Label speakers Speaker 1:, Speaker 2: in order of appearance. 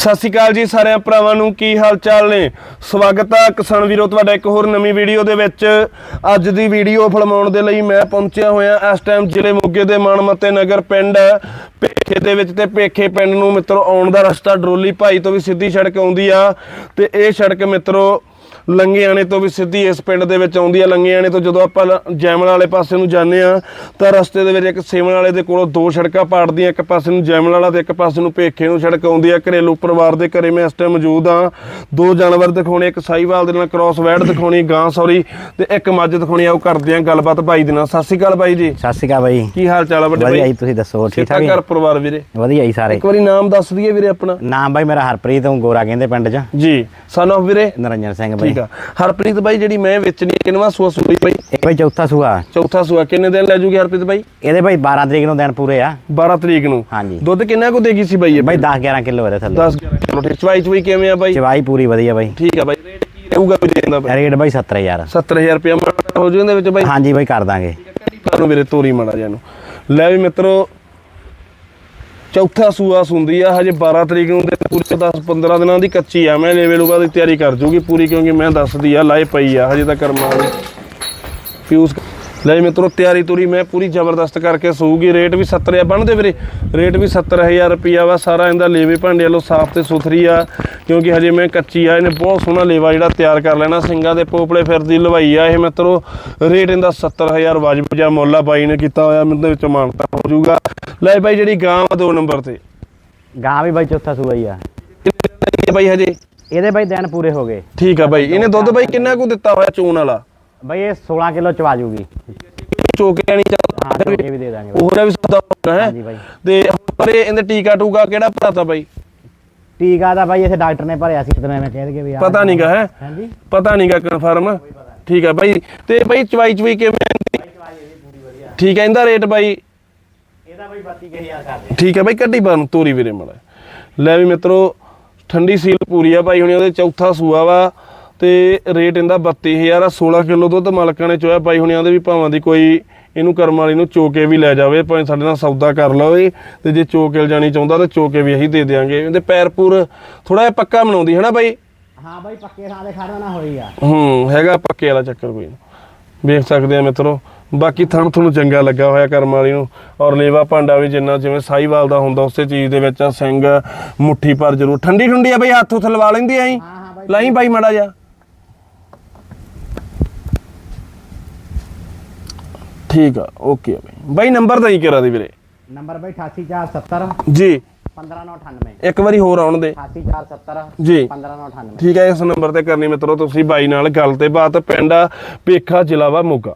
Speaker 1: ਸਤਿ ਸ਼੍ਰੀ ਅਕਾਲ ਜੀ ਸਾਰਿਆਂ ਭਰਾਵਾਂ ਨੂੰ, ਕੀ ਹਾਲ ਚਾਲ ਨੇ? ਸਵਾਗਤ ਆ ਕਿਸਾਨ ਵੀਰੋ, ਤੁਹਾਡਾ ਇੱਕ ਹੋਰ ਨਵੀਂ ਵੀਡੀਓ ਦੇ ਵਿੱਚ। ਅੱਜ ਦੀ ਵੀਡੀਓ ਫਿਲਮਾਉਣ ਦੇ ਲਈ ਮੈਂ ਪਹੁੰਚਿਆ ਹੋਇਆ ਇਸ ਟਾਈਮ ਜ਼ਿਲ੍ਹੇ ਮੋਗੇ ਦੇ ਮਾਨਮੱਤੇ ਨਗਰ ਪਿੰਡ। ਪੇਖੇ ਦੇ ਵਿੱਚ ਤੇ ਪੇਖੇ ਪਿੰਡ ਨੂੰ ਮਿੱਤਰੋ, ਆਉਣ ਦਾ ਰਸਤਾ ਡਰੋਲੀ ਭਾਈ ਤੋਂ ਵੀ ਸਿੱਧੀ ਸੜਕ ਆਉਂਦੀ ਆ। ਤੇ ਇਹ ਸੜਕ ਮਿੱਤਰੋ ਲੰਗਿਆਣੇ ਤੋਂ ਵੀ ਸਿੱਧੀ ਇਸ ਪਿੰਡ ਦੇ ਵਿੱਚ ਆਉਂਦੀ ਆ। ਲੰਗਿਆਣੇ ਤੋਂ ਜਦੋਂ ਆਪਾਂ ਜੈਮਲ ਵਾਲੇ ਪਾਸੇ ਨੂੰ ਜਾਂਦੇ ਆ ਤਾਂ ਰਸਤੇ ਦੇ ਵਿੱਚ ਇੱਕ ਸੇਵਨ ਵਾਲੇ ਦੇ ਕੋਲੋਂ ਦੋ ਸੜਕਾਂ ਪਾੜਦੀਆਂ ਇੱਕ ਪਾਸੇ ਨੂੰ ਜੈਮਲ ਵਾਲਾ ਤੇ ਇੱਕ ਪਾਸੇ ਨੂੰ ਭੇਖੇ ਨੂੰ ਸੜਕ ਆਉਂਦੀ ਆ। ਘਰੇਲੂ ਪਰਿਵਾਰ ਦੇ ਘਰੇ ਮੈਂ ਇਸ ਟਾਈਮ ਮੌਜੂਦ ਆ। ਦੋ ਜਾਨਵਰ ਦਿਖਾਉਣੇ ਇੱਕ ਸਾਈਵਾਲ ਦੇ ਨਾਲ ਕ੍ਰਾਸ ਵੈਡ ਦਿਖਾਉਣੀ ਗਾਂ ਸੌਰੀ ਤੇ ਇੱਕ ਮੱਝ ਦਿਖਾਉਣੀ ਆ। ਉਹ ਕਰਦੇ ਆ ਗੱਲਬਾਤ ਭਾਈ ਦੇ ਨਾਲ। ਸਤਿ ਸ਼੍ਰੀ ਅਕਾਲ ਬਾਈ ਜੀ।
Speaker 2: ਸਤਿ ਸ਼੍ਰੀ ਅਕਾਲ ਬਾਈ।
Speaker 1: ਕੀ ਹਾਲ ਚਾਲ ਆ ਵੱਡੇ
Speaker 2: ਵਧੀਆ
Speaker 1: ਬਾਈ?
Speaker 2: ਜੀ ਤੁਸੀਂ ਦੱਸੋ ਠੀਕ ਠਾਕ
Speaker 1: ਘਰ ਪਰਿਵਾਰ ਵੀਰੇ।
Speaker 2: ਵਧੀਆ ਜੀ ਸਾਰੇ।
Speaker 1: ਇੱਕ ਵਾਰੀ ਨਾਮ ਦੱਸ ਦਈਏ ਵੀਰੇ ਆਪਣਾ।
Speaker 2: ਨਾਮ ਬਾਈ ਮੇਰਾ ਹਰਪ੍ਰੀਤ ਤੋਂ ਗੋਰਾ ਕਹਿੰਦੇ ਪਿੰਡ 'ਚ।
Speaker 1: ਜੀ। ਸਨ ਆਫ ਵੀਰੇ?
Speaker 2: ਨਰਿੰਜਨ ਸਿੰਘ ਬਾਈ।
Speaker 1: ਠੀਕ ਆ। ਹਰਪ੍ਰੀਤ ਬਾਈ ਜਿਹੜੀ ਮੈਂ ਵੇਚਣੀ ਹੈ ਕਿੰਨਵਾ ਸੂਆ ਸੂਈ ਬਾਈ?
Speaker 2: ਇੱਕ ਬਾਈ ਚੌਥਾ ਸੂਆ।
Speaker 1: ਚੌਥਾ ਸੂਆ ਕਿੰਨੇ ਦਿਨ ਲੈ ਜੂਗੀ ਹਰਪ੍ਰੀਤ ਬਾਈ?
Speaker 2: ਇਹਦੇ ਬਾਈ 12 ਤਰੀਕ ਨੂੰ ਦਿਨ ਪੂਰੇ ਆ।
Speaker 1: 12 ਤਰੀਕ ਨੂੰ?
Speaker 2: ਹਾਂਜੀ।
Speaker 1: ਦੁੱਧ ਕਿੰਨਾ ਕੁ ਦੇਗੀ ਸੀ ਬਾਈ ਇਹ?
Speaker 2: ਬਾਈ 10 11 ਕਿਲੋ ਇਹਦੇ ਥੱਲੇ।
Speaker 1: 10 ਕਿਲੋ ਠੀਕ। ਚਵਾਈ ਚਵਾਈ ਕਿਵੇਂ ਆ ਬਾਈ?
Speaker 2: ਚਵਾਈ ਪੂਰੀ ਵਧੀਆ ਬਾਈ।
Speaker 1: ਠੀਕ ਆ ਬਾਈ। ਰੇਟ ਕੀ ਰਹੂਗਾ ਵੀ ਦੇਣ ਦਾ ਬਾਈ?
Speaker 2: ਰੇਟ ਬਾਈ 70000
Speaker 1: 70000 ਰੁਪਏ ਹੋ ਜੂ ਇਹਦੇ ਵਿੱਚ ਬਾਈ।
Speaker 2: ਹਾਂਜੀ ਬਾਈ ਕਰ ਦਾਂਗੇ
Speaker 1: ਤੁਹਾਨੂੰ ਮੇਰੇ ਤੋਰੀ ਮਾੜਾ ਜਿਹਾ ਨੂੰ ਲੈ ਵੀ ਮਿੱਤਰੋ ਚੌਥਾ ਸੂਆ ਸੁੰਦੀ ਆ, ਹਜੇ 12 ਤਰੀਕ ਨੂੰ ਤੇ ਪੂਰੇ 10 15 ਦਿਨਾਂ ਦੀ ਕੱਚੀ ਆ। ਮੈਂ ਲੈਵਲ ਉਗਾ ਦੀ ਤਿਆਰੀ ਕਰ ਜੂਗੀ ਪੂਰੀ, ਕਿਉਂਕਿ ਮੈਂ ਦੱਸਦੀ ਆ ਲਾਏ ਪਈ ਆ, ਹਜੇ ਤਾਂ ਕਰਮਾ ਦੀ। ਫਿਊਜ਼ ਲੈ ਜੀ ਮਿੱਤਰੋ ਤਿਆਰੀ ਤੁਰੀ ਮੈਂ ਪੂਰੀ ਜ਼ਬਰਦਸਤ ਕਰਕੇ ਸੂਗੀ ਰੇਟ ਵੀ 70 ਆ ਬਣਦੇ ਵੀਰੇ। ਰੇਟ ਵੀ 70000 ਰੁਪਿਆ ਵਾ। ਸਾਰਾ ਇਹਦਾ ਲੇਵੇ ਭਾਂਡੇ ਵੱਲੋਂ ਸਾਫ਼ ਤੇ ਸੁਥਰੀ ਆ। ਕਿਉਂਕਿ ਹਜੇ ਮੈਂ ਕੱਚੀ ਆ ਇਹਨੇ ਬਹੁਤ ਸੋਹਣਾ ਲੇਵਾ ਜਿਹੜਾ ਤਿਆਰ ਕਰ ਲੈਣਾ। ਸਿੰਘਾਂ ਦੇ ਪੋਪਲੇ ਫਿਰਦੀ ਲਵਾਈ ਆ ਇਹ ਮਿੱਤਰੋ। ਰੇਟ ਇਹਦਾ 70000 ਵਾਜਬ ਜਿਹਾ ਮੁੱਲ ਆ ਬਾਈ ਨੇ ਕੀਤਾ ਹੋਇਆ ਮੈਨੂੰ ਵਿੱਚ ਮਾਨਤਾ ਹੋ ਜਾਊਗਾ। ਲੈ ਬਾਈ ਜਿਹੜੀ ਗਾਂ ਆ ਦੋ ਨੰਬਰ ਤੇ।
Speaker 2: ਗਾਂ ਵੀ ਬਾਈ ਚੌਥਾ ਸੂਆ ਹੀ ਆ।
Speaker 1: ਇਹ ਬਾਈ ਹਜੇ?
Speaker 2: ਇਹਦੇ ਬਾਈ ਦਿਨ ਪੂਰੇ ਹੋ ਗਏ।
Speaker 1: ਠੀਕ ਆ ਬਾਈ। ਇਹਨੇ ਦੁੱਧ ਬਾਈ ਕਿੰਨਾ ਕੁ ਦਿੱਤਾ ਹੋਇਆ ਚੂਨ ਵਾਲਾ?
Speaker 2: ਬਾਈ ਇਹ 16 ਕਿਲੋ ਚਵਾ ਜੂਗੀ।
Speaker 1: ਚੋਕੇ ਨਹੀਂ
Speaker 2: ਹਾਂ ਚੋਕੇ ਵੀ ਦੇ ਦਾਂਗੇ ਬਾਈ।
Speaker 1: ਉਹਦਾ ਵੀ ਸੌਦਾ ਹੋਣਾ ਹੈ।
Speaker 2: ਹਾਂਜੀ ਬਾਈ।
Speaker 1: ਤੇ ਪਰ ਇਹ ਇਹਦੇ ਟੀਕਾ ਟੂਕਾ ਕਿਹੜਾ ਭਰਾਤਾ ਬਾਈ?
Speaker 2: ਟੀਕਾ ਦਾ ਬਾਈ ਇੱਥੇ ਡਾਕਟਰ ਨੇ ਭਰਿਆ ਸੀ ਇਤਨਾ ਮੈਂ ਕਹਿ ਦਗੇ ਵੀ ਆ।
Speaker 1: ਪਤਾ ਨਹੀਂਗਾ ਹੈ।
Speaker 2: ਹਾਂਜੀ।
Speaker 1: ਪਤਾ ਨਹੀਂਗਾ ਕਨਫਰਮ ਠੀਕ ਹੈ ਬਾਈ। ਤੇ ਬਾਈ ਚਵਾਈ ਚਵਾਈ ਕਿਵੇਂ ਠੀਕ ਹੈ ਇਹਦਾ ਰੇਟ ਬਾਈ?
Speaker 2: ਇਹਦਾ ਬਾਈ 32000 ਕਰ ਦੇ
Speaker 1: ਠੀਕ ਹੈ ਬਾਈ ਕੱਢੀ ਬਾਹਰ ਨੂੰ ਤੋਰੀ ਵੀਰੇ ਮੜਾ ਲੈ ਵੀ ਮਿੱਤਰੋ ਠੰਡੀ ਸੀਲ ਪੂਰੀ ਆ ਬਾਈ ਹੁਣੀ ਉਹਦੇ ਚੌਥਾ ਸੂਆ ਵਾ। ਤੇ ਰੇਟ ਇਹਦਾ 32000 ਆ 16 ਕਿਲੋ ਦੁੱਧ ਮਾਲਕਾਂ ਨੇ ਚੋਇਆ ਬਾਈ ਹੁਣਿਆਂ ਦੇ ਵੀ ਭਾਵਾਂ ਦੀ ਕੋਈ ਇਹਨੂੰ ਕਰਮ ਵਾਲੀ ਨੂੰ ਚੋਕੇ ਵੀ ਲੈ ਜਾਵੇ ਭਾਵੇਂ ਸਾਡੇ ਨਾਲ ਸੌਦਾ ਕਰ ਲਵੇ ਤੇ ਜੇ ਚੋਕੇ ਜਾਣੀ ਚਾਹੁੰਦਾ ਤਾਂ ਚੋਕੇ ਵੀ ਅਸੀਂ ਦੇ ਦਿਆਂਗੇ। ਇਹਦੇ ਪੈਰ ਪੂਰ ਥੋੜਾ ਜਿਹਾ ਪੱਕਾ ਬਣਾਉਂਦੀ ਹੈ ਨਾ ਬਾਈ?
Speaker 2: ਹਾਂ ਬਾਈ ਪੱਕੇ ਤੇ ਖੜਨਾ ਨਾ ਹੋਈ ਆ।
Speaker 1: ਹੂੰ ਹੈਗਾ ਪੱਕੇ ਵਾਲਾ ਚੱਕਰ ਕੋਈ ਵੇਖ ਸਕਦੇ ਆ ਮਿੱਤਰੋ ਬਾਕੀ ਥਣ ਤੁਹਾਨੂੰ ਚੰਗਾ ਲੱਗਾ ਹੋਇਆ ਕਰਮ ਵਾਲੀ ਨੂੰ। ਔਰ ਲੇਵਾ ਭਾਂਡਾ ਵੀ ਜਿੰਨਾ ਜਿਵੇਂ ਸਾਈਵਾਲ ਦਾ ਹੁੰਦਾ ਉਸੇ ਚੀਜ਼ ਦੇ ਵਿੱਚ ਆ ਸਿੰਘ ਮੁੱਠੀ ਪਰ ਜ਼ਰੂਰ। ਠੰਡੀ ਠੰਡੀ ਆ ਬਈ ਹੱਥ ਉੱਥੇ ਲਵਾ ਲੈਂਦੀ
Speaker 2: ਬਾਈ।
Speaker 1: ਲਾਈ ਬਾਈ ਮੜਾ ਜਾ ਠੀਕ ਆ ਓਕੇ ਆ ਬਾਈ। ਬਾਈ ਨੰਬਰ ਤਾਂ ਹੀ ਕਰਾ ਦੇ ਵੀਰੇ?
Speaker 2: ਨੰਬਰ ਬਾਈ 88470
Speaker 1: ਜੀ।
Speaker 2: 15998
Speaker 1: ਇੱਕ ਵਾਰੀ ਹੋਰ ਆਉਣ ਦੇ।
Speaker 2: 88470
Speaker 1: ਜੀ।
Speaker 2: 15998
Speaker 1: ਠੀਕ ਹੈ ਇਸ ਨੰਬਰ ਤੇ ਕਰਨੀ ਮਿੱਤਰੋ ਤੁਸੀਂ ਬਾਈ ਨਾਲ ਗੱਲ ਤੇ ਬਾਤ ਪਿੰਡ ਆ, ਭੇਖਾ ਜ਼ਿਲ੍ਹਾ ਵਾ ਮੋਗਾ।